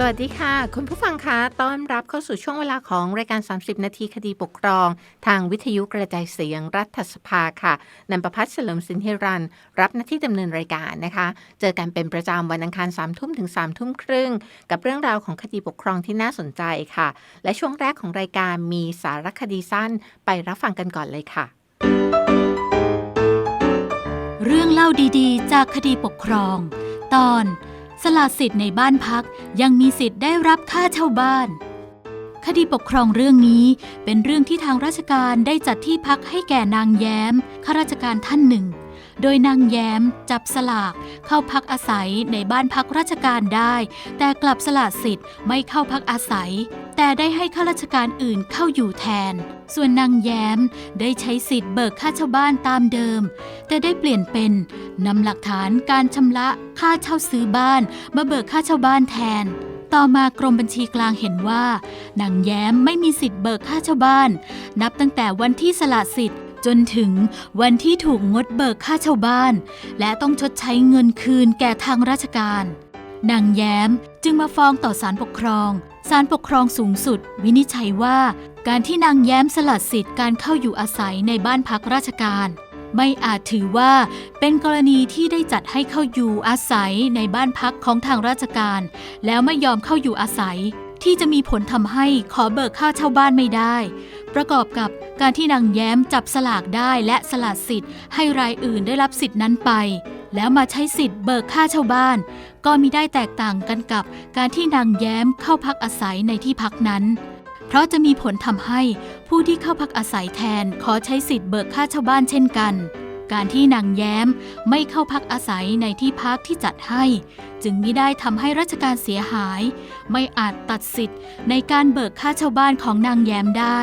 สวัสดีค่ะ คุณผู้ฟังคะต้อนรับเข้าสู่ช่วงเวลาของรายการ 30 นาทีคดีปกครอง ทางวิทยุกระจายเสียงรัฐสภาค่ะนันประพัฒน์เฉลิมสินธิรัน รับหน้าที่ดำเนินรายการนะคะ เจอกันเป็นประจำวันอังคาร3ทุ่มถึง3ทุ่มครึ่ง กับเรื่องราวของคดีปกครองที่น่าสนใจค่ะ และช่วงแรกของรายการมีสารคดีสั้นไปรับฟังกันก่อนเลยค่ะ เรื่องเล่าดีๆ จากคดีปกครอง ตอน สละสิทธิ์ในบ้านพักยังมีสิทธิ์ได้รับค่าเช่าบ้าน คดีปกครองเรื่องนี้เป็นเรื่องที่ทางราชการได้จัดที่พักให้แก่นางแย้มข้าราชการท่านหนึ่ง โดยนางแย้มจับสลากเข้าพักอาศัยในบ้านพักราชการได้ แต่กลับสละสิทธิ์ไม่เข้าพักอาศัย แต่ได้ให้ข้าราชการอื่นเข้าอยู่แทน ส่วนนางแย้มได้ใช้สิทธิ์เบิกค่าเช่าบ้านตามเดิม แต่ได้เปลี่ยนเป็นนำหลักฐานการชำระค่าเช่าซื้อบ้านมาเบิกค่าเช่าบ้านแทน ต่อมากรมบัญชีกลางเห็นว่านางแย้มไม่มีสิทธิ์เบิกค่าเช่าบ้าน นับตั้งแต่วันที่สละสิทธิ์จนถึงวันที่ถูกงดเบิกค่าเช่าบ้าน และต้องชดใช้เงินคืนแก่ทางราชการ นางแย้มจึงมาฟ้องต่อศาลปกครอง ศาลปกครองสูงสุด วินิจฉัยว่าการที่นางแย้มสลัดสิทธิ์การเข้าอยู่อาศัยในบ้านพักราชการ ไม่อาจถือว่าเป็นกรณีที่ได้จัดให้เข้าอยู่อาศัยในบ้านพักของทางราชการ แล้วไม่ยอมเข้าอยู่อาศัย ที่จะมีผลทำให้ขอเบิกค่าเช่าบ้านไม่ได้ ประกอบกับการที่นางแย้มจับสลากได้และสละสิทธิ์ให้รายอื่นได้รับสิทธินั้นไป แล้วมาใช้สิทธิ์เบิกค่าเช่าบ้าน ก็มีได้แตกต่างกันกับการที่นางแย้มเข้าพักอาศัยในที่พักนั้น เพราะจะมีผลทำให้ผู้ที่เข้าพักอาศัยแทนขอใช้สิทธิ์เบิกค่าเช่าบ้านเช่นกัน การที่นางแย้มไม่เข้าพักอาศัยในที่พักที่จัดให้ จึงมิได้ทำให้ราชการเสียหาย ไม่อาจตัดสิทธิ์ในการเบิกค่าเช่าบ้านของนางแย้มได้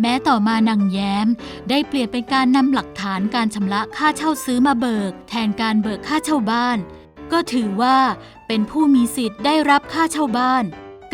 แม้ต่อมานางแย้ม ได้เปลี่ยนเป็นการนำหลักฐานการชำระค่าเช่าซื้อมาเบิก แทนการเบิกค่าเช่าบ้าน ก็ถือว่าเป็นผู้มีสิทธิ์ได้รับค่าเช่าบ้าน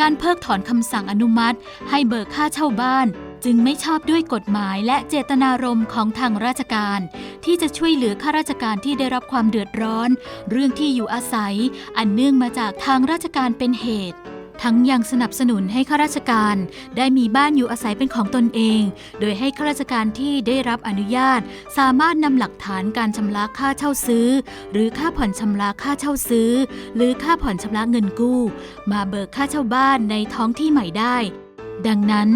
การเพิกถอนคำสั่งอนุมัติ ให้เบิกค่าเช่าบ้าน จึงไม่ชอบด้วยกฎหมายและเจตนารมณ์ของทางราชการ ที่จะช่วยเหลือข้าราชการที่ได้รับความเดือดร้อน เรื่องที่อยู่อาศัย อันเนื่องมาจากทางราชการเป็นเหตุ ทั้งยังสนับสนุนให้ข้าราชการได้มีบ้านอยู่อาศัยเป็นของตนเอง โดยให้ข้าราชการที่ได้รับอนุญาต สามารถนำหลักฐานการชำระค่าเช่าซื้อ หรือค่าผ่อนชำระค่าเช่าซื้อ หรือค่าผ่อนชำระเงินกู้ มาเบิกค่าเช่าบ้านในท้องที่ใหม่ได้ ดังนั้น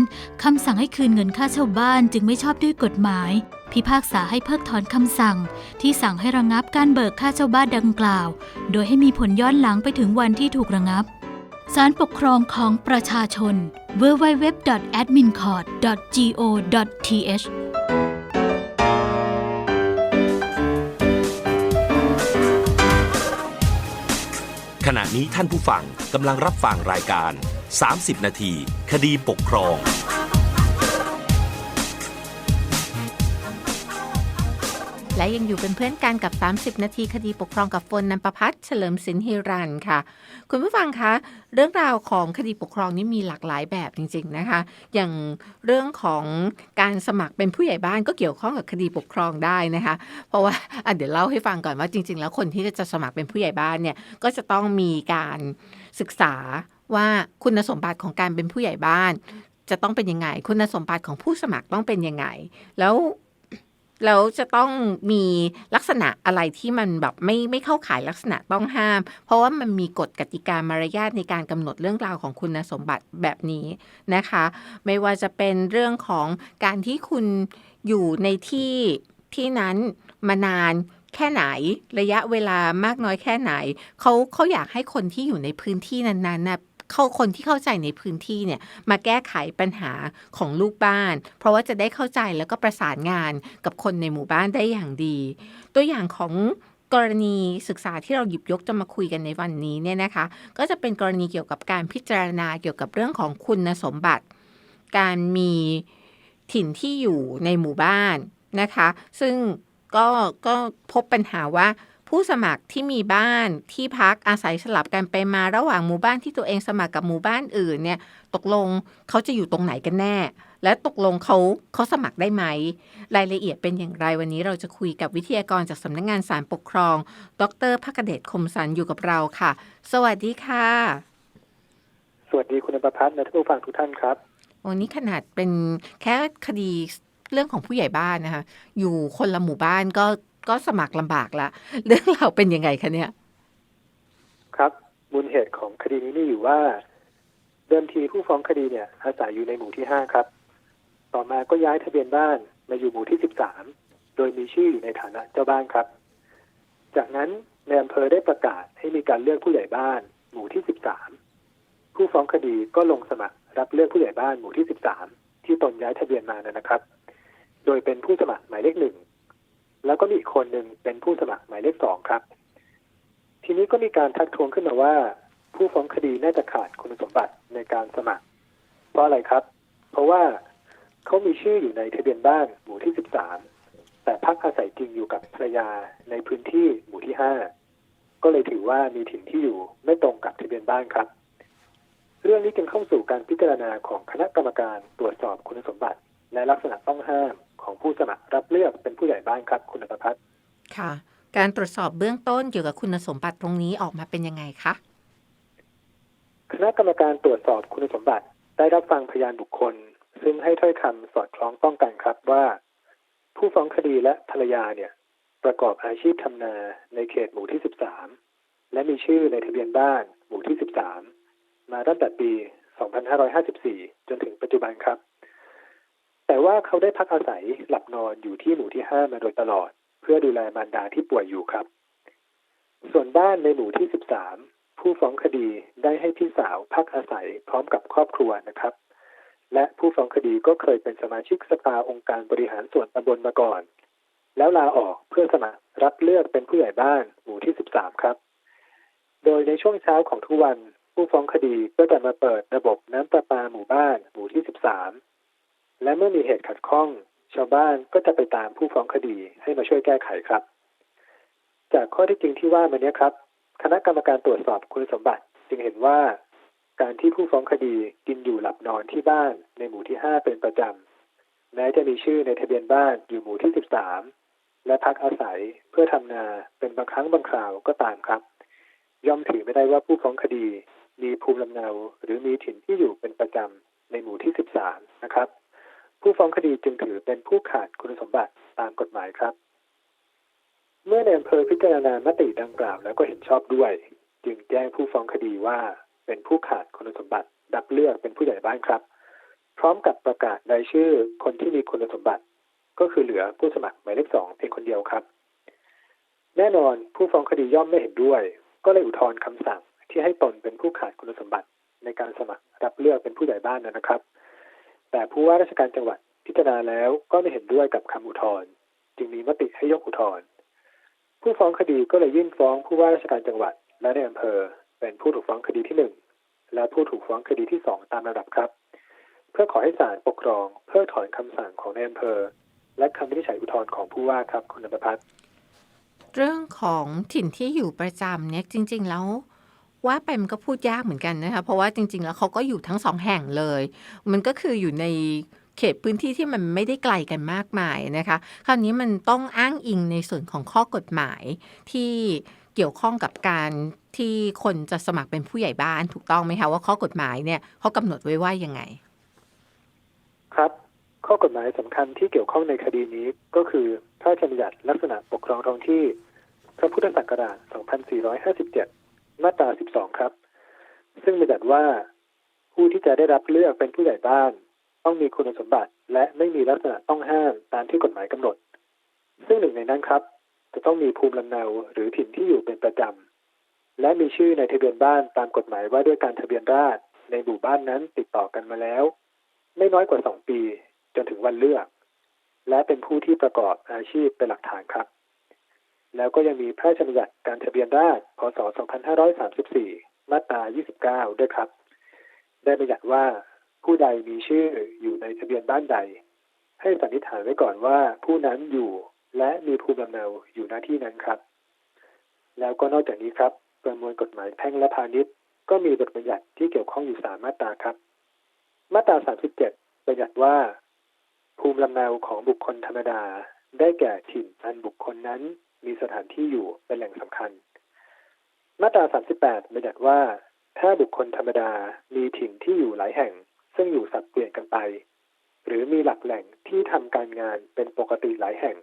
คำสั่งให้คืนเงินค่าเช่าบ้านจึงไม่ชอบด้วยกฎหมาย พิพากษาให้เพิกถอนคำสั่ง ที่สั่งให้ระงับการเบิกค่าเช่าบ้านดังกล่าว โดยให้มีผลย้อนหลังไปถึงวันที่ถูกระงับ ศาลปกครองของประชาชน www.admincourt.go.th ขณะนี้ท่านผู้ฟังกำลังรับฟังรายการ 30 นาที คดีปกครอง และยังอยู่เป็นเพื่อนกันกับ 30 นาทีคดีปกครองกับฟนนันประพัฒน์เฉลิมสินฮิรันค่ะ คุณผู้ฟังคะ เรื่องราวของคดีปกครองนี่มีหลากหลายแบบจริง ๆนะคะ อย่างเรื่องของการสมัครเป็นผู้ใหญ่บ้านก็เกี่ยวข้องกับคดีปกครองได้นะคะ เพราะว่าเดี๋ยวเล่าให้ฟังก่อนว่าจริง ๆ แล้วคนที่จะสมัครเป็นผู้ใหญ่บ้านเนี่ยก็จะต้องมีการศึกษาว่าคุณสมบัติของการเป็นผู้ใหญ่บ้านจะต้องเป็นยังไง คุณสมบัติของผู้สมัครต้องเป็นยังไง แล้ว แล้วจะต้องมีลักษณะอะไรที่มันแบบไม่ไม่เข้าข่ายลักษณะต้องห้าม เพราะว่ามันมีกฎกติกามารยาทในการกำหนดเรื่องราวของคุณสมบัติแบบนี้นะคะ ไม่ว่าจะเป็นเรื่องของการที่คุณอยู่ในที่ที่นั้นมานานแค่ไหนระยะเวลามากน้อยแค่ไหนเขาเขาอยากให้คนที่อยู่ในพื้นที่นั้นๆนะ เข้าคนที่เข้าใจในพื้นที่เนี่ยมาแก้ไขปัญหาของลูกบ้าน เพราะว่าจะได้เข้าใจแล้วก็ประสานงานกับคนในหมู่บ้านได้อย่างดี ตัวอย่างของกรณีศึกษาที่เราหยิบยกจะมาคุยกันในวันนี้เนี่ยนะคะ ก็จะเป็นกรณีเกี่ยวกับการพิจารณาเกี่ยวกับเรื่องของคุณสมบัติ การมีถิ่นที่อยู่ในหมู่บ้านนะคะ ซึ่งก็ก็พบปัญหาว่า ผู้สมัครที่มีบ้านที่พักอาศัยสลับกันไปมาระหว่างหมู่บ้านที่ตัวเองสมัครกับหมู่บ้านอื่นเนี่ยตกลงเขาจะอยู่ตรงไหนกันแน่ และตกลงเขาเขาสมัครได้ไหม รายละเอียดเป็นอย่างไรวันนี้เราจะคุยกับวิทยากรจากสำนักงานศาลปกครอง ดรพักเดชคมสันอยู่กับเราค่ะ สวัสดีค่ะ สวัสดีคุณอภพัฒน์และท่านผู้ฟังทุกท่านครับวันนี้ขนาดเป็นแค่คดีเรื่องของผู้ใหญ่บ้านนะคะ อยู่คนละหมู่บ้านก็ ก็สมัครลำบากละเรื่องเราเป็นยังไงคะเนี่ย ครับมูลเหตุของคดีนี้มีอยู่ว่า เดิมทีผู้ฟ้องคดีเนี่ย อาศัยอยู่ในหมู่ที่ห้าครับ ต่อมาก็ย้ายทะเบียนบ้านมาอยู่หมู่ที่สิบสามโดยมีชื่ออยู่ในฐานะเจ้าบ้านครับ จากนั้นในอำเภอได้ประกาศให้มีการเลือกผู้ใหญ่บ้าน หมู่ที่สิบสามผู้ฟ้องคดีก็ลงสมัครรับเลือกผู้ใหญ่บ้านหมู่ที่สิบสามที่ตนย้ายทะเบียนมานะครับ โดยเป็นผู้สมัครหมายเลขหนึ่ง แล้วก็มีอีกคนหนึ่งเป็นผู้สมัครหมายเลขสองครับ ทีนี้ก็มีการทักท้วงขึ้นมาว่า ผู้ฟ้องคดีน่าจะขาดคุณสมบัติในการสมัคร เพราะอะไรครับ เพราะว่าเขามีชื่ออยู่ในทะเบียนบ้านหมู่ที่13แต่พักอาศัยจริงอยู่กับภรรยาในพื้นที่หมู่ที่5ก็เลยถือว่ามีถิ่นที่อยู่ไม่ตรงกับทะเบียนบ้านครับ เรื่องนี้จึงเข้าสู่การพิจารณาของคณะกรรมการตรวจสอบคุณสมบัติ และลักษณะต้องห้าม ของผู้สมัครรับเลือกเป็นผู้ใหญ่บ้านครับคุณอภพัฒน์ค่ะ การตรวจสอบเบื้องต้นเกี่ยวกับคุณสมบัติตรงนี้ออกมาเป็นยังไงคะคณะกรรมการตรวจสอบคุณสมบัติได้รับฟังพยานบุคคล ซึ่งให้ถ้อยคำสอดคล้องต้องกันครับว่า ผู้ฟ้องคดีและภรรยาเนี่ย ประกอบอาชีพทำนาในเขตหมู่ที่ 13 และมีชื่อในทะเบียนบ้านหมู่ที่ 13 มาตั้งแต่ปี 2554 จนถึงปัจจุบันครับ แต่ว่าเขาได้พักอาศัยหลับนอนอยู่ที่หมู่ที่5มาโดยตลอด เพื่อดูแลมารดาที่ป่วยอยู่ครับ ส่วนบ้านในหมู่ที่13ผู้ฟ้องคดีได้ให้พี่สาวพักอาศัยพร้อมกับครอบครัวนะครับ และผู้ฟ้องคดีก็เคยเป็นสมาชิกสภาองค์การบริหารส่วนตำบลมาก่อน แล้วลาออกเพื่อสมัครรับเลือกเป็นผู้ใหญ่บ้านหมู่ที่ 13 ครับ โดยในช่วงเช้าของทุกวัน ผู้ฟ้องคดีก็จะมาเปิดระบบน้ำประปาหมู่บ้านหมู่ที่ 13 และเมื่อมีเหตุขัดข้อง ชาวบ้านก็จะไปตามผู้ฟ้องคดีให้มาช่วยแก้ไขครับ จากข้อที่จริงที่ว่ามาเนี้ยครับ คณะกรรมการตรวจสอบคุณสมบัติ จึงเห็นว่า การที่ผู้ฟ้องคดีกินอยู่หลับนอนที่บ้านในหมู่ที่5เป็นประจำแม้จะมีชื่อในทะเบียนบ้านอยู่หมู่ที่13และพักอาศัยเพื่อทำนาเป็นบางครั้งบางคราวก็ตามครับ ย่อมถือไม่ได้ว่าผู้ฟ้องคดีมีภูมิลำเนา หรือมีถิ่นที่อยู่เป็นประจำในหมู่ที่ 13 นะครับ ผู้ฟ้องคดีจึงถือเป็นผู้ขาดคุณสมบัติตามกฎหมายครับ เมื่อในอำเภอพิจารณามติดังกล่าวแล้วก็เห็นชอบด้วย จึงแจ้งผู้ฟ้องคดีว่าเป็นผู้ขาดคุณสมบัติรับเลือกเป็นผู้ใหญ่บ้านครับ พร้อมกับประกาศรายชื่อคนที่มีคุณสมบัติ ก็คือเหลือผู้สมัครหมายเลขสองเพียงคนเดียวครับ แน่นอนผู้ฟ้องคดีย่อมไม่เห็นด้วย ก็เลยอุทธรณ์คำสั่งที่ให้ตนเป็นผู้ขาดคุณสมบัติในการสมัครรับเลือกเป็นผู้ใหญ่บ้านนะครับ แต่ผู้ว่าราชการจังหวัดพิจารณาแล้วก็ไม่เห็นด้วยกับคำอุทธรณ์จึงมีมติให้ยกอุทธรณ์ผู้ฟ้องคดีก็เลยยื่นฟ้องผู้ว่าราชการจังหวัดและในอำเภอ เป็นผู้ถูกฟ้องคดีที่หนึ่งและผู้ถูกฟ้องคดีที่สองตามระดับครับ เพื่อขอให้ศาลปกครองเพิกถอนคำสั่งของในอำเภอ และคำวินิจฉัยอุทธรณ์ของผู้ว่าครับคุณนภพัฒน์เรื่องของถิ่นที่อยู่ประจำเนี่ยจริง ๆ แล้ว ว่าไปมันก็พูดยากเหมือนกันนะคะเพราะว่าจริง ๆ แล้วเขาก็อยู่ทั้งสองแห่งเลย มันก็คืออยู่ในเขตพื้นที่ที่มันไม่ได้ไกลกันมากมายนะคะ คราวนี้มันต้องอ้างอิงในส่วนของข้อกฎหมายที่เกี่ยวข้องกับการที่คนจะสมัครเป็นผู้ใหญ่บ้านถูกต้องไหมคะว่าข้อกฎหมายเนี่ยเขากำหนดไว้ว่ายังไง ครับ ข้อกฎหมายสำคัญที่เกี่ยวข้องในคดีนี้ก็คือพระราชบัญญัติลักษณะปกครองท้องที่พระพุทธศักราช 2457 มาตรา 12 ครับ ซึ่งบัญญัติว่าผู้ที่จะได้รับเลือกเป็นผู้ใหญ่บ้าน ต้องมีคุณสมบัติ และไม่มีลักษณะต้องห้ามตามที่กฎหมายกำหนด ซึ่งหนึ่งในนั้นครับ จะต้องมีภูมิลำเนาหรือถิ่นที่อยู่เป็นประจำและมีชื่อในทะเบียนบ้านตามกฎหมายว่าด้วยการทะเบียนราษฎรในหมู่บ้านนั้นติดต่อกันมาแล้ว ไม่น้อยกว่าสองปีจนถึงวันเลือก และเป็นผู้ที่ประกอบอาชีพเป็นหลักฐานครับ แล้วก็ยังมีพระราชบัญญัติการทะเบียนราษฎรพศ 2534 มาตรา 29 ด้วยครับ ได้บัญญัติว่าผู้ใดมีชื่ออยู่ในทะเบียนบ้านใด ให้สันนิษฐานไว้ก่อนว่าผู้นั้นอยู่และมีภูมิลำเนาอยู่หน้าที่นั้นครับ แล้วก็นอกจากนี้ครับ ประมวลกฎหมายแพ่งและพาณิชย์ ก็มีบทบัญญัติที่เกี่ยวข้องอยู่สามมาตราครับ มาตรา 37 บัญญัติว่า ภูมิลำเนาของบุคคลธรรมดา ได้แก่ถิ่นอันบุคคลนั้น มีสถานที่อยู่เป็นแหล่งสำคัญ มาตรา 38บัญญัติว่า ถ้าบุคคลธรรมดามีถิ่นที่อยู่หลายแห่ง ซึ่งอยู่สับเปลี่ยนกันไป หรือมีหลักแหล่งที่ทำการงานเป็นปกติหลายแห่ง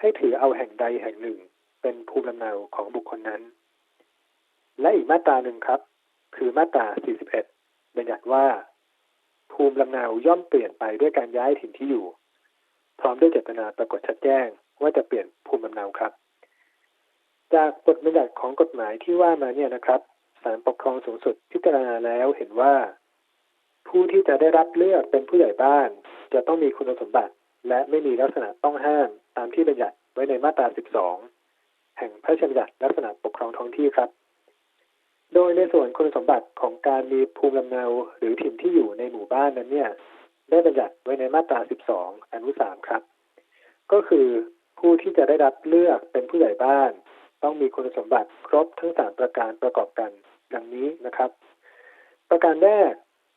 ให้ถือเอาแห่งใดแห่งหนึ่ง เป็นภูมิลำเนาของบุคคลนั้น และอีกมาตราหนึ่งครับ คือมาตรา 41บัญญัติว่า ภูมิลำเนาย่อมเปลี่ยนไปด้วยการย้ายถิ่นที่อยู่ พร้อมด้วยเจตนาปรากฏชัดแจ้ง ว่าจะเปลี่ยนภูมิลำเนาครับ จากบทบัญญัติของกฎหมายที่ว่ามาเนี่ยนะครับศาลปกครองสูงสุดพิจารณาแล้วเห็นว่า ผู้ที่จะได้รับเลือกเป็นผู้ใหญ่บ้าน จะต้องมีคุณสมบัติ และไม่มีลักษณะต้องห้ามตามที่บัญญัติไว้ในมาตรา 12 แห่งพระราชบัญญัติลักษณะปกครองท้องที่ครับ โดยในส่วนคุณสมบัติของการมีภูมิลำเนาหรือถิ่นที่อยู่ในหมู่บ้านนั้นเนี่ย ได้บัญญัติไว้ในมาตรา 12 อนุ 3 ครับ ก็คือ ผู้ที่จะได้รับเลือกเป็นผู้ใหญ่บ้าน ต้องมีคุณสมบัติครบทั้ง3ประการประกอบกัน ดังนี้นะครับ ประการแรก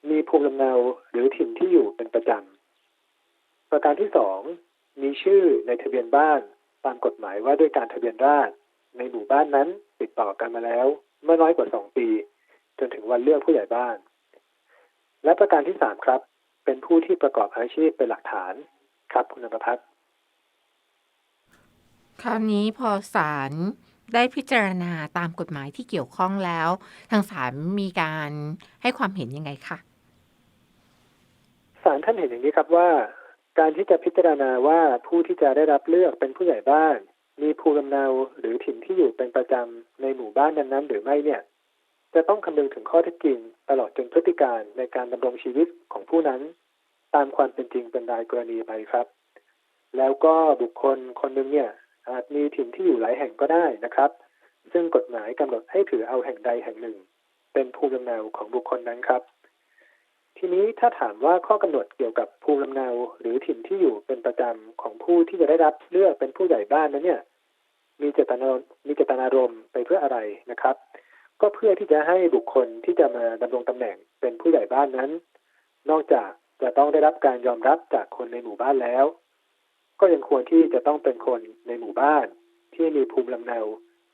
มีภูมิลำเนาหรือถิ่นที่อยู่เป็นประจำ ประการที่สองมีชื่อในทะเบียนบ้านตามกฎหมายว่าด้วยการทะเบียนราษฎรในหมู่บ้านนั้นติดต่อกันมาแล้ว เมื่อน้อยกว่าสองปี จนถึงวันเลือกผู้ใหญ่บ้าน และประการที่สามครับ เป็นผู้ที่ประกอบอาชีพเป็นหลักฐานครับคุณนภพัฒน์ คราวนี้พอศาลได้พิจารณาตามกฎหมายที่เกี่ยวข้องแล้ว ทางศาลมีการให้ความเห็นยังไงคะศาลท่านเห็นอย่างนี้ครับว่า การที่จะพิจารณาว่าผู้ที่จะได้รับเลือกเป็นผู้ใหญ่บ้าน มีภูมิลำเนาหรือถิ่นที่อยู่เป็นประจำในหมู่บ้านนั้นๆ หรือไม่เนี่ย จะต้องคำนึงถึงข้อเท็จจริง ตลอดจนพฤติการในการดำรงชีวิตของผู้นั้น ตามความเป็นจริงเป็นรายกรณีไปครับ แล้วก็บุคคลคนหนึ่งเนี่ย อาจมีถิ่นที่อยู่หลายแห่งก็ได้นะครับ ซึ่งกฎหมายกำหนดให้ถือเอาแห่งใดแห่งหนึ่ง เป็นภูมิลำเนาของบุคคลนั้นครับ ทีนี้ถ้าถามว่าข้อกำหนดเกี่ยวกับภูมิลำเนาหรือถิ่นที่อยู่เป็นประจำของผู้ที่จะได้รับเลือกเป็นผู้ใหญ่บ้านนั้นเนี่ย มีเจตนารมมีเจตนารมณ์ไปเพื่ออะไรนะครับ ก็เพื่อที่จะให้บุคคลที่จะมาดำรงตำแหน่งเป็นผู้ใหญ่บ้านนั้น นอกจากจะต้องได้รับการยอมรับจากคนในหมู่บ้านแล้ว ก็ยังควรที่จะต้องเป็นคนในหมู่บ้านที่มีภูมิลำเนา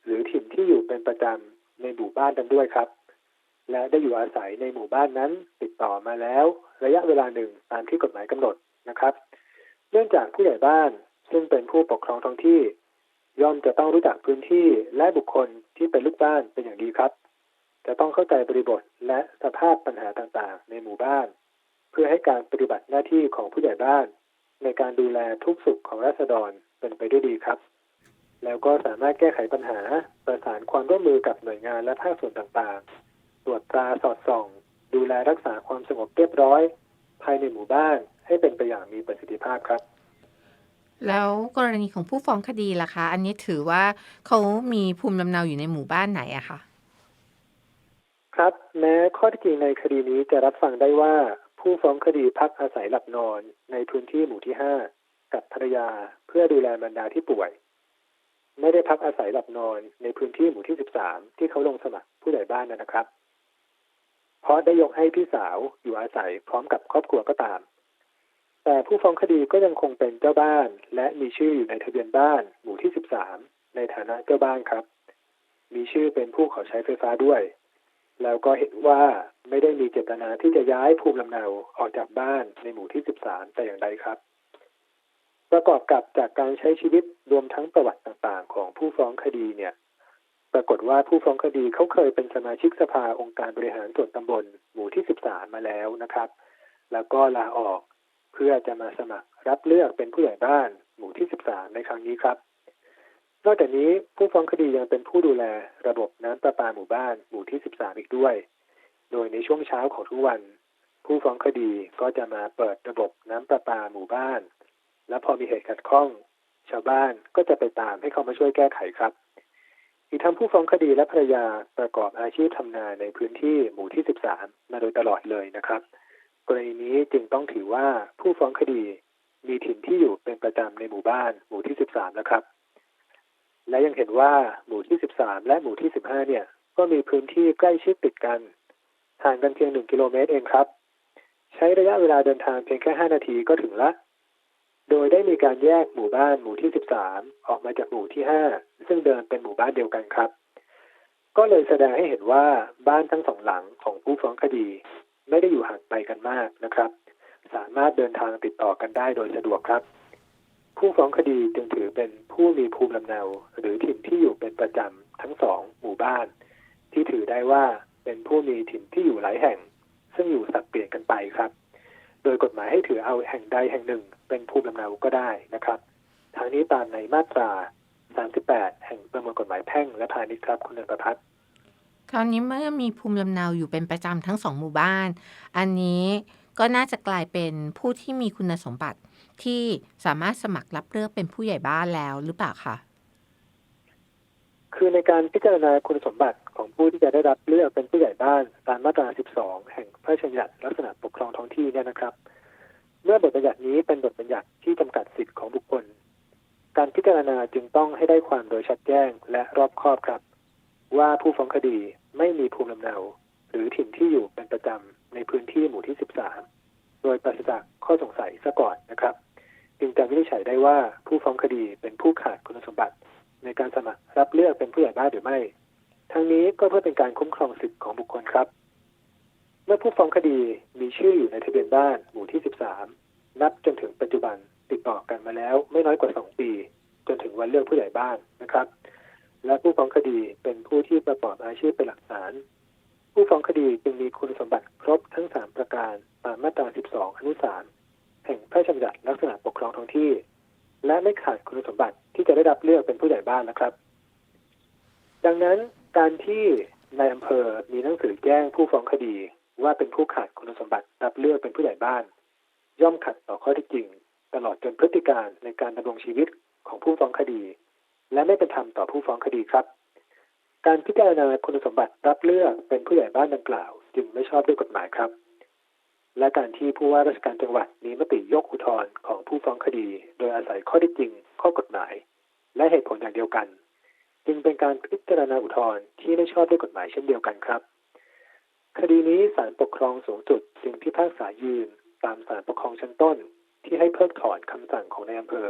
หรือถิ่นที่อยู่เป็นประจำในหมู่บ้านนั้นด้วยครับ และได้อยู่อาศัยในหมู่บ้านนั้นติดต่อมาแล้ว ระยะเวลาหนึ่งตามที่กฎหมายกำหนดนะครับ เนื่องจากผู้ใหญ่บ้านซึ่งเป็นผู้ปกครองท้องที่ ย่อมจะต้องรู้จักพื้นที่และบุคคลที่เป็นลูกบ้านเป็นอย่างดีครับ จะต้องเข้าใจบริบทและสภาพปัญหาต่างๆ ในหมู่บ้าน เพื่อให้การปฏิบัติหน้าที่ของผู้ใหญ่บ้าน ในการดูแลทุกสุขของราษฎรเป็นไปด้วยดีครับ แล้วก็สามารถแก้ไขปัญหาประสานความร่วมมือกับหน่วยงานและภาคส่วนต่างๆ ตรวจตราสอดส่อง ดูแลรักษาความสงบเรียบร้อย ภายในหมู่บ้านให้เป็นไปอย่างมีประสิทธิภาพครับ แล้วกรณีของผู้ฟ้องคดีล่ะคะ อันนี้ถือว่าเขามีภูมิลำเนาอยู่ในหมู่บ้านไหนอะคะครับแม้ข้อเที่จริงในคดีนี้จะรับฟังได้ว่า ผู้ฟ้องคดีพักอาศัยหลับนอนในพื้นที่หมู่ที่ห้ากับภรรยาเพื่อดูแลบรรดาที่ป่วย ไม่ได้พักอาศัยหลับนอนในพื้นที่หมู่ที่สิบสามที่เขาลงสมัครผู้ใหญ่บ้านนะครับ เพราะได้ยกให้พี่สาวอยู่อาศัยพร้อมกับครอบครัวก็ตาม แต่ผู้ฟ้องคดีก็ยังคงเป็นเจ้าบ้าน และมีชื่ออยู่ในทะเบียนบ้าน หมู่ที่สิบสามในฐานะเจ้าบ้านครับ มีชื่อเป็นผู้ขอใช้ไฟฟ้าด้วย แล้วก็เห็นว่าไม่ได้มีเจตนาที่จะย้ายภูมิลำเนาออกจากบ้านในหมู่ที่ 13 แต่อย่างใดครับ ประกอบกับจากการใช้ชีวิตรวมทั้งประวัติต่างๆ ของผู้ฟ้องคดีเนี่ย ปรากฏว่าผู้ฟ้องคดีเขาเคยเป็นสมาชิกสภาองค์การบริหารส่วนตำบลหมู่ที่ 13 มาแล้วนะครับ แล้วก็ลาออกเพื่อจะมาสมัครรับเลือกเป็นผู้ใหญ่บ้านหมู่ที่ 13 ในครั้งนี้ครับ นอกจากนี้ผู้ฟ้องคดียังเป็นผู้ดูแลระบบน้ำประปาหมู่บ้านหมู่ที่ 13 อีกด้วย โดยในช่วงเช้าของทุกวัน ผู้ฟ้องคดีก็จะมาเปิดระบบน้ำประปาหมู่บ้าน และพอมีเหตุขัดข้อง ชาวบ้านก็จะไปตามให้เขามาช่วยแก้ไขครับ อีกทั้งผู้ฟ้องคดีและภรรยาประกอบอาชีพทำนาในพื้นที่หมู่ที่ 13 มาโดยตลอดเลยนะครับ กรณีนี้จึงต้องถือว่าผู้ฟ้องคดีมีถิ่นที่อยู่เป็นประจำในหมู่บ้านหมู่ที่ 13 นะครับ และยังเห็นว่าหมู่ที่ 13 และหมู่ที่ 15 เนี่ย ก็มีพื้นที่ใกล้ชิดติดกันห่างกันเพียง 1 กิโลเมตรเองครับ ใช้ระยะเวลาเดินทางเพียงแค่ 5 นาทีก็ถึงละ โดยได้มีการแยกหมู่บ้านหมู่ที่ 13 ออกมาจากหมู่ที่ 5 ซึ่งเดิมเป็นหมู่บ้านเดียวกันครับ ก็เลยแสดงให้เห็นว่าบ้านทั้งสองหลังของผู้ฟ้องคดี ไม่ได้อยู่ห่างไกลกันมากนะครับ สามารถเดินทางติดต่อกันได้โดยสะดวกครับ ผู้ฟ้องคดีจึงถือเป็นผู้มีภูมิลำเนา หรือถิ่นที่อยู่เป็นประจำทั้งสองหมู่บ้าน ที่ถือได้ว่าเป็นผู้มีถิ่นที่อยู่หลายแห่ง ซึ่งอยู่สับเปลี่ยนกันไปครับ โดยกฎหมายให้ถือเอาแห่งใดแห่งหนึ่ง เป็นภูมิลำเนาก็ได้นะครับทางนี้ตามในมาตรา 38 แห่งประมวลกฎหมายแพ่งและพาณิชย์ครับคุณเนประพัฒน์คราวนี้เมื่อมีภูมิลำเนาอยู่เป็นประจำทั้งสองหมู่บ้าน อันนี้ก็น่าจะกลายเป็นผู้ที่มีคุณสมบัติ ที่สามารถสมัครรับเลือกเป็นผู้ใหญ่บ้านแล้วหรือเปล่าคะคือในการพิจารณาคุณสมบัติของผู้ที่จะได้รับเลือกเป็นผู้ใหญ่บ้านตามมาตรา 12 แห่งพระราชบัญญัติลักษณะปกครองท้องที่เนี่ยนะครับ เมื่อบทบัญญัตินี้เป็นบทบัญญัติที่จำกัดสิทธิของบุคคล การพิจารณาจึงต้องให้ได้ความโดยชัดแจ้งและรอบคอบครับ ว่าผู้ฟ้องคดีไม่มีภูมิลำเนา หรือถิ่นที่อยู่เป็นประจำในพื้นที่หมู่ที่ 13 โดยปราศจากข้อสงสัยซะก่อนนะครับ จึงจะวินิจฉัยได้ว่าผู้ฟ้องคดีเป็นผู้ขาดคุณสมบัติ ในการสมัครรับเลือกเป็นผู้ใหญ่บ้านหรือไม่ ทั้งนี้ก็เพื่อเป็นการคุ้มครองสิทธิของบุคคลครับ เมื่อผู้ฟ้องคดีมีชื่ออยู่ในทะเบียนบ้านหมู่ที่ 13 นับจนถึงปัจจุบันติดต่อกันมาแล้วไม่น้อยกว่า 2 ปี จนถึงวันเลือกผู้ใหญ่บ้านนะครับ และผู้ฟ้องคดีเป็นผู้ที่ประกอบอาชีพเป็นหลักฐานผู้ฟ้องคดีจึงมีคุณสมบัติครบทั้ง 3 ประการตามมาตรา 12 อนุ 3 แห่งพระราชบัญญัติลักษณะปกครองท้องที่ และไม่ขาดคุณสมบัติที่จะได้รับเลือกเป็นผู้ใหญ่บ้านนะครับ ดังนั้นการที่ในายอำเภอมีหนังสือแจ้งผู้ฟ้องคดีว่าเป็นผู้ขาดคุณสมบัติรับเลือกเป็นผู้ใหญ่บ้าน ย่อมขัดต่อข้อเที่จริง ตลอดจนพฤติการในการดำรงชีวิตของผู้ฟ้องคดี และไม่เป็นธรรมต่อผู้ฟ้องคดีครับ การพิจารณาคุณสมบัติรับเลือกเป็นผู้ใหญ่บ้านดังกล่าว จึงไม่ชอบด้วยกฎหมายครับ และการที่ผู้ว่าราชการจังหวัดมีมติยกอุทธรณ์ของผู้ฟ้องคดี โดยอาศัยข้อที่จริง ข้อกฎหมาย และเหตุผลอย่างเดียวกัน จึงเป็นการพิจารณาอุทธรณ์ที่ไม่ชอบด้วยกฎหมายเช่นเดียวกันครับ คดีนี้ศาลปกครองสูงสุดจึงพิพากษายืน ตามศาลปกครองชั้นต้น ที่ให้เพิกถอนคำสั่งของนายอำเภอ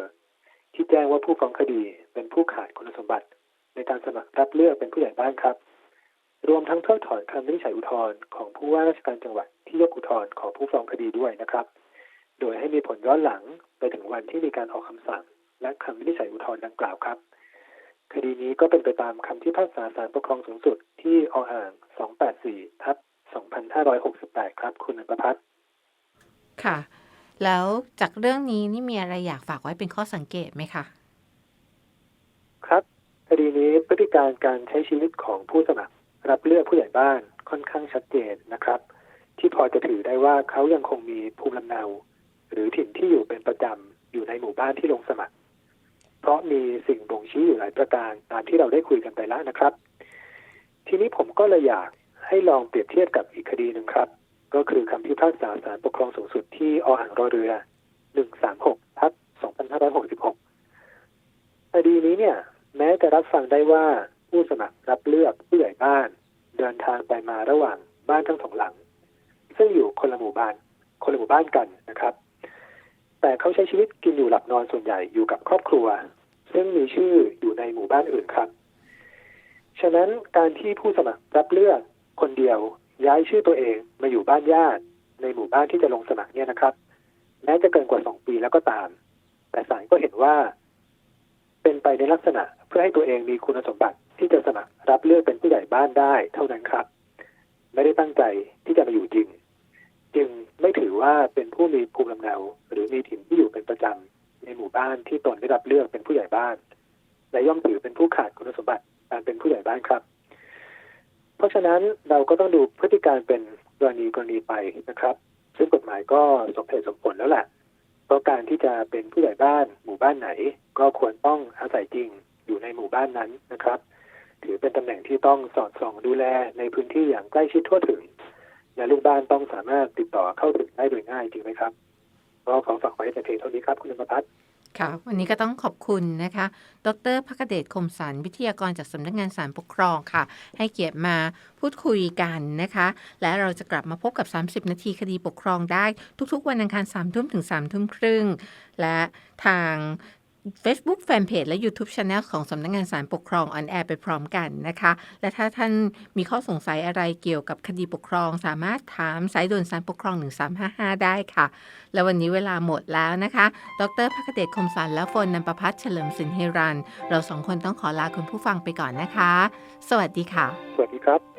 ที่แจ้งว่าผู้ฟ้องคดีเป็นผู้ขาดคุณสมบัติ ในการสมัครรับเลือกเป็นผู้ใหญ่บ้านครับ รวมทั้งเพิกถอนคำวินิจฉัยอุทธรณ์ของผู้ว่าราชการจังหวัดที่ยกอุทธรณ์ของผู้ฟ้องคดีด้วยนะครับ โดยให้มีผลย้อนหลังไปถึงวันที่มีการออกคำสั่ง และคำวินิจฉัยอุทธรณ์ดังกล่าวครับ คดีนี้ก็เป็นไปตามคำที่พากษาศาลปกครองสูงสุดที่ออ่าง 284 ทับ 2568 ครับ คุณอประพัฒน์ค่ะ แล้วจากเรื่องนี้นี่มีอะไรอยากฝากไว้เป็นข้อสังเกตไหมคะครับคดีนี้พฤติการการใช้ชีวิตของผู้สมัคร รับเลือกผู้ใหญ่บ้านค่อนข้างชัดเจนนะครับ ที่พอจะถือได้ว่าเขายังคงมีภูมิลำเนา หรือถิ่นที่อยู่เป็นประจำอยู่ในหมู่บ้านที่ลงสมัคร เพราะมีสิ่งบ่งชี้อยู่หลายประการตามที่เราได้คุยกันไปแล้วนะครับ ทีนี้ผมก็เลยอยากให้ลองเปรียบเทียบกับอีกคดีหนึ่งครับ ก็คือคำพิพากษาศาลปกครองสูงสุดที่ออ่างรอเรือ 136ทับ2566คดีนี้เนี่ย แม้จะรับฟังได้ว่า ผู้สมัครรับเลือกผู้ใหญ่บ้าน เดินทางไปมาระหว่างบ้านทั้งสองหลัง ซึ่งอยู่คนละหมู่บ้าน คนละหมู่บ้านกันนะครับ แต่เขาใช้ชีวิตกินอยู่หลับนอนส่วนใหญ่อยู่กับครอบครัว ซึ่งมีชื่ออยู่ในหมู่บ้านอื่นครับ ฉะนั้นการที่ผู้สมัครรับเลือกคนเดียวย้ายชื่อตัวเองมาอยู่บ้านญาติ ในหมู่บ้านที่จะลงสมัครเนี่ยนะครับแม้จะเกินกว่าสองปีแล้วก็ตาม แต่ศาลก็เห็นว่า เป็นไปในลักษณะเพื่อให้ตัวเองมีคุณสมบัติ ที่จะสมัครรับเลือกเป็นผู้ใหญ่บ้านได้เท่านั้นครับ ไม่ได้ตั้งใจที่จะมาอยู่จริง จึงไม่ถือว่าเป็นผู้มีภูมิลำเนา หรือมีถิ่นที่อยู่เป็นประจำในหมู่บ้านที่ตนได้รับเลือกเป็นผู้ใหญ่บ้าน และย่อมถือเป็นผู้ขาดคุณสมบัติการเป็นผู้ใหญ่บ้านครับ เพราะฉะนั้นเราก็ต้องดูพฤติการเป็นกรณีกรณีไปนะครับ ซึ่งกฎหมายก็สมเหตุสมผลแล้วแหละเพราะการที่จะเป็นผู้ใหญ่บ้านหมู่บ้านไหน ก็ควรต้องอาศัยจริงอยู่ในหมู่บ้านนั้นนะครับ ถือเป็นตำแหน่งที่ต้องสอดส่องดูแลในพื้นที่อย่างใกล้ชิดทั่วถึง และลูกบ้านต้องสามารถติดต่อเข้าถึงได้โดยง่ายจริงไหมครับก็ขอฝากไว้แต่เพียงเท่านี้ครับคุณธรรมพัฒน์ค่ะ วันนี้ก็ต้องขอบคุณนะคะ ดรพักเดชคมสันวิทยากรจากสำนักงานศาลปกครองค่ะ ให้เกียรติมาพูดคุยกันนะคะ และเราจะกลับมาพบกับ 30 นาทีคดีปกครองได้ ทุกๆ วันอังคาร3ทุ่มถึง3ทุ่มครึ่ง และทาง Facebook Fanpage และ YouTube Channel ของสำนักงานศาลปกครองออนแอร์ไปพร้อมกันนะคะ และถ้าท่านมีข้อสงสัยอะไรเกี่ยวกับคดีปกครอง สามารถถามสายด่วนศาลปกครอง 1355 ได้ค่ะ และวันนี้เวลาหมดแล้วนะคะ ดรพักเดชคมสันและฝนนันประพัฒน์เฉลิมสินเฮรัน เราสองคนต้องขอลาคุณผู้ฟังไปก่อนนะคะ สวัสดีค่ะ สวัสดีครับ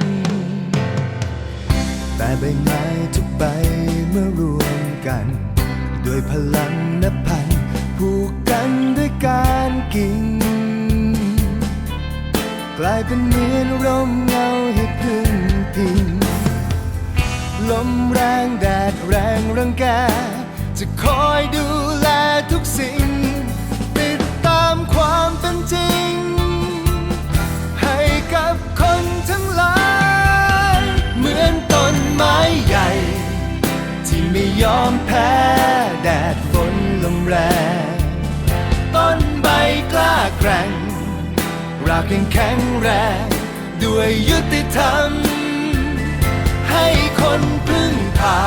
แต่ใบไม้ทุกใบเมื่อรวมกัน ด้วยพลังนับพันผูกกันด้วยการกิ่งกลายเป็นเหมือนร่มเงาให้พึ่งพิงลมแรงแดดแรงรังแก จะคอยดูแลทุกสิ่ง ติดตามความเป็นจริง ไม้ใหญ่ ที่ไม่ยอมแพ้แดดฝนลมแรง ต้นใบกล้าแกร่งรากยังแข็งแรง ด้วยยุติธรรม ให้คนพึ่งพา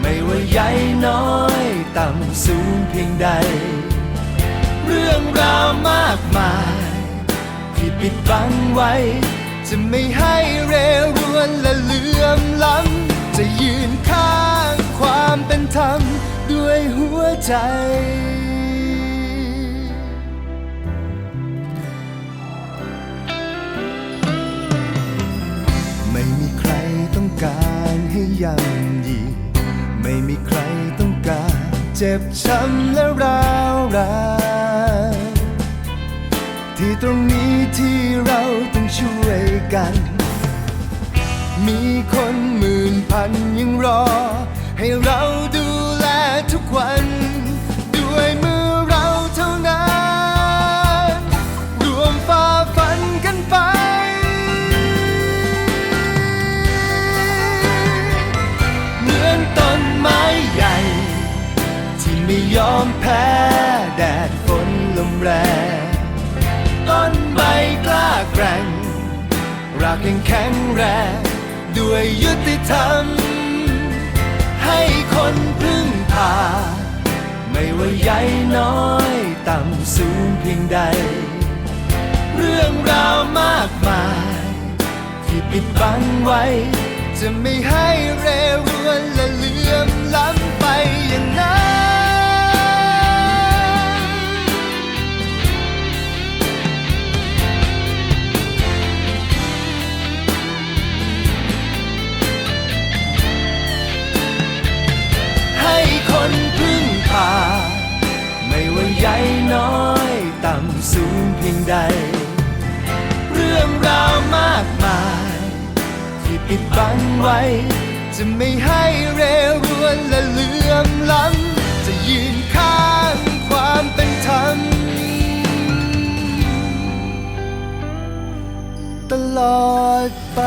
ไม่ว่าใหญ่น้อยต่ำสูงเพียงใด เรื่องราวมากมาย ที่ปิดบังไว้ จะไม่ให้เรรวนและเลื่อมล้ำ จะยืนข้างความเป็นธรรมด้วยหัวใจ ไม่มีใครต้องการให้ย่ำยีไม่มีใครต้องการ เจ็บช้ำและร้าวราน ที่ตรงนี้ที่เราต้องช่วยกัน มีคนหมื่นพันยังรอ ให้เราดูแลทุกวัน ด้วยมือเราเท่านั้น รวมฝ่าฟันกันไป เหมือนต้นไม้ใหญ่ ที่ไม่ยอมแพ้ รากยังแข็งแรงด้วยยุติธรรม ให้คนพึ่งพา ไม่ว่าใหญ่น้อยต่ำสูงเพียงใด เรื่องราวมากมาย ที่ปิดบังไว้ จะไม่ให้เรรวนและเลื่อมล้ำไป บังไว้ จะไม่ให้เรรวนและเลื่อมล้ำจะยืนข้างความเป็นธรรม ตลอดไป